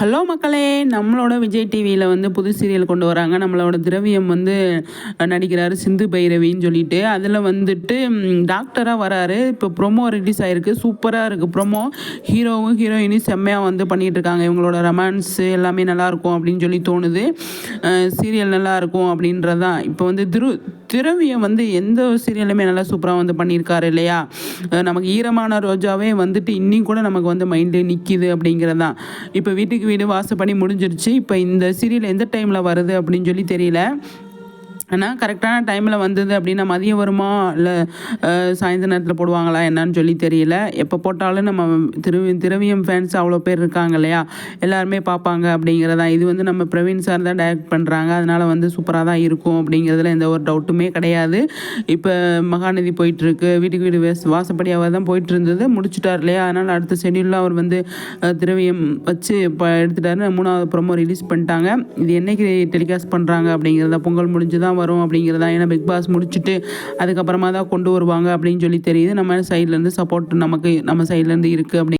Hello மக்களே நம்மளோட விஜய் டிவியில் வந்து புது சீரியல் கொண்டு வராங்க. நம்மளோட திரவியம் வந்து நடிக்கிறாரு சிந்து பைரவின்னு சொல்லிட்டு. அதில் வந்துட்டு டாக்டராக வராரு. இப்போ ப்ரொமோ ரிலீஸ் ஆகிருக்கு சூப்பராக இருக்குது ப்ரொமோ ஹீரோவும் ஹீரோயினும் செம்மையாக வந்து பண்ணிகிட்டு இருக்காங்க இவங்களோட ரொமான்ஸு எல்லாமே நல்லாயிருக்கும் அப்படின்னு சொல்லி தோணுது. சீரியல் நல்லாயிருக்கும் அப்படின்றது தான் இப்போ வந்து திரு திரவியம் வந்து எந்த சீரியலுமே நல்லா சூப்பராக வந்து பண்ணியிருக்காரு இல்லையா? நமக்கு ஈரமான ரோஜாவே வந்துட்டு இன்னும் கூட நமக்கு வந்து மைண்டு நிற்கிது அப்படிங்கிறது தான் இப்போ வீட்டுக்கு வீடு வாசப்படி முடிஞ்சிருச்சு. இப்போ இந்த சீரியல் எந்த டைமில் வருது அப்படின்னு சொல்லி தெரியல. ஆனால் கரெக்டான டைமில் வந்தது அப்படின்னா மதியம் வருமா? இல்லை சாயந்தர நேரத்தில் போடுவாங்களா? என்னன்னு சொல்லி தெரியல. எப்போ போட்டாலும் நம்ம திரு திரவியம் ஃபேன்ஸ் அவ்வளோ பேர் இருக்காங்க இல்லையா? எல்லாருமே பார்ப்பாங்க அப்படிங்கிறதா. இது வந்து நம்ம பிரவீன் சார் தான் டைரக்ட் பண்ணுறாங்க அதனால் வந்து சூப்பராக தான் இருக்கும் அப்படிங்கிறதுல எந்த ஒரு டவுட்டுமே கிடையாது. இப்போ மகாநதி போயிட்டுருக்கு. வீட்டுக்கு வீடு வேஸ் வாசப்படி அவர் தான் போயிட்டு இருந்தது முடிச்சுட்டார் இல்லையா? அதனால் அடுத்த ஷெடியூலில் அவர் வந்து திரவியம் வச்சு இப்போ எடுத்துட்டாரு மூணாவது ப்ரொமோ ரிலீஸ் பண்ணிட்டாங்க. இது என்றைக்கு டெலிகாஸ்ட் பண்ணுறாங்க அப்படிங்கிறத பொங்கல் முடிஞ்சு தான் வரும் அப்படிங்கிறதா? ஏன்னா பிக் பாஸ் முடிச்சுட்டு அதுக்கப்புறமா தான் கொண்டு வருவாங்க அப்படின்னு சொல்லி தெரியுது. நம்ம சைட்லேருந்து சப்போர்ட் நமக்கு நம்ம சைட்லேருந்து இருக்குது அப்படி